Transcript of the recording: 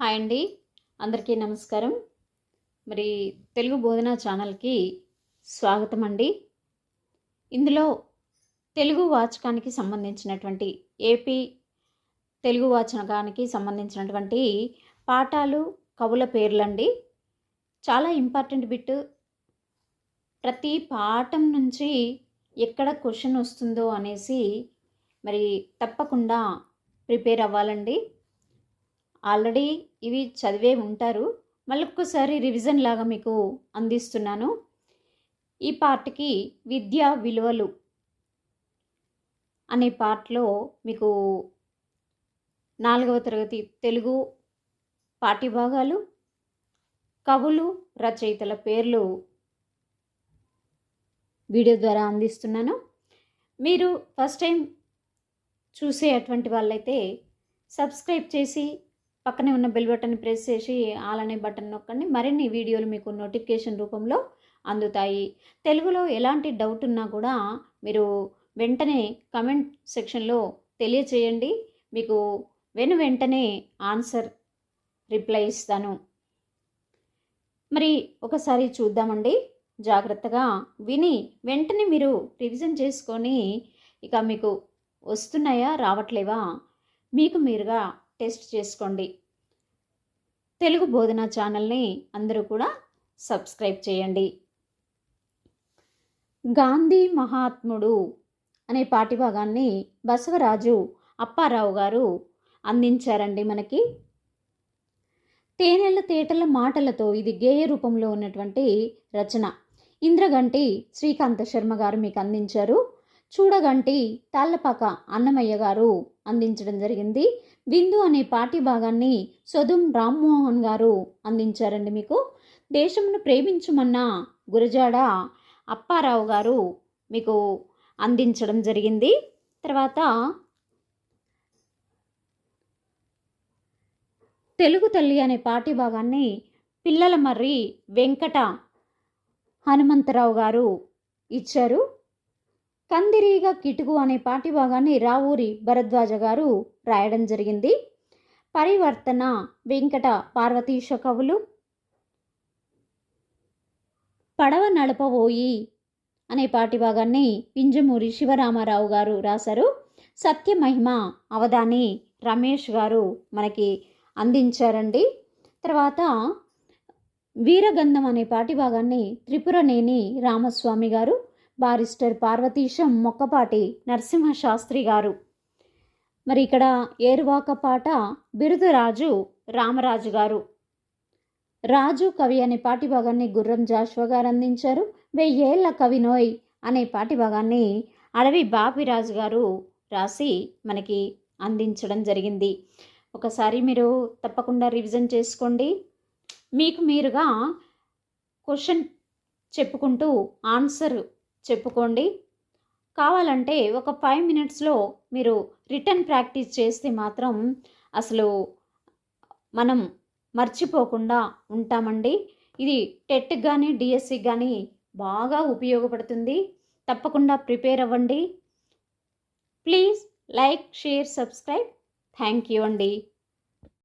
Hi అండి. అందరికీ నమస్కారం. మరి తెలుగు బోధన ఛానల్కి స్వాగతం అండి. ఇందులో తెలుగు వాచకానికి సంబంధించినటువంటి ఏపీ తెలుగు వాచకానికి సంబంధించినటువంటి పాఠాలు కవుల పేర్లండి. చాలా ఇంపార్టెంట్ బిట్. ప్రతి పాఠం నుంచి ఎక్కడ క్వశ్చన్ వస్తుందో అనేసి మరి తప్పకుండా ప్రిపేర్ అవ్వాలండి. ఆల్రెడీ ఇవి చదివే ఉంటారు. మళ్ళొక్కసారి రివిజన్ లాగా మీకు అందిస్తున్నాను. ఈ పార్ట్కి విద్యా విలువలు అనే పార్ట్లో మీకు నాలుగవ తరగతి తెలుగు పాఠ్యభాగాలు కవులు రచయితల పేర్లు వీడియో ద్వారా అందిస్తున్నాను. మీరు ఫస్ట్ టైం చూసే అటువంటి వాళ్ళైతే సబ్స్క్రైబ్ చేసి పక్కనే ఉన్న బెల్ బటన్ ప్రెస్ చేసి ఆల్ అనే బటన్ నొక్కండి. మరిన్ని వీడియోలు మీకు నోటిఫికేషన్ రూపంలో అందుతాయి. తెలుగులో ఎలాంటి డౌట్ ఉన్నా కూడా మీరు వెంటనే కమెంట్ సెక్షన్లో తెలియచేయండి. మీకు వెను వెంటనే ఆన్సర్ రిప్లై ఇస్తాను. మరి ఒకసారి చూద్దామండి. జాగ్రత్తగా విని వెంటనే మీరు రివిజన్ చేసుకొని ఇక మీకు వస్తున్నాయా రావట్లేవా మీకు మీరుగా టెస్ట్ చేసుకోండి. తెలుగు బోధన ఛానల్ని అందరూ కూడా సబ్స్క్రైబ్ చేయండి. గాంధీ మహాత్ముడు అనే పాఠ్యభాగాన్ని బసవరాజు అప్పారావు గారు అందించారండి మనకి. తేనెల తేటల మాటలతో ఇది గేయ రూపంలో ఉన్నటువంటి రచన. ఇంద్రగంటి శ్రీకాంత శర్మ గారు మీకు అందించారు. చూడగంటి తాళ్ళపాక అన్నమయ్య గారు అందించడం జరిగింది. విందు అనే పాటి భాగాన్ని సొదుం రామ్మోహన్ గారు అందించారండి మీకు. దేశమును ప్రేమించుమన్న గురజాడ అప్పారావు గారు మీకు అందించడం జరిగింది. తర్వాత తెలుగు తల్లి అనే పాటి భాగాన్ని పిల్లల మర్రి వెంకట హనుమంతరావు గారు ఇచ్చారు. కందిరీగ కిటుకు అనే పాఠ్యభాగాన్ని రావూరి భరద్వాజ గారు రాయడం జరిగింది. పరివర్తన వెంకట పార్వతీశ కవులు పడవ నడపబోయి అనే పాఠ్యభాగాన్ని పింజమూరి శివరామారావు గారు రాశారు. సత్యమహిమ అవధాని రమేష్ గారు మనకి అందించారండి. తర్వాత వీరగంధం అనే పాఠ్యభాగాన్ని త్రిపురనేని రామస్వామి గారు బారిస్టర్ పార్వతీశం మొక్కపాటి నరసింహశాస్త్రి గారు. మరి ఇక్కడ ఏరువాక పాట బిరుదురాజు రామరాజు గారు. రాజు కవి అనే పాటిభాగాన్ని గుర్రం జాషువా గారు అందించారు. వెయ్యేళ్ళ కవి నోయ్ అనే పాటిభాగాన్ని అడవి బాపిరాజు గారు రాసి మనకి అందించడం జరిగింది. ఒకసారి మీరు తప్పకుండా రివిజన్ చేసుకోండి. మీకు మీరుగా క్వశ్చన్ చెప్పుకుంటూ ఆన్సర్ చెప్పుకోండి. కావాలంటే ఒక ఫైవ్ మినిట్స్లో మీరు రిటర్న్ ప్రాక్టీస్ చేస్తే మాత్రం అసలు మనం మర్చిపోకుండా ఉంటామండి. ఇది టెట్కి కానీ డిఎస్సి కానీ బాగా ఉపయోగపడుతుంది. తప్పకుండా ప్రిపేర్ అవ్వండి. Please like share subscribe. Thank you అండి.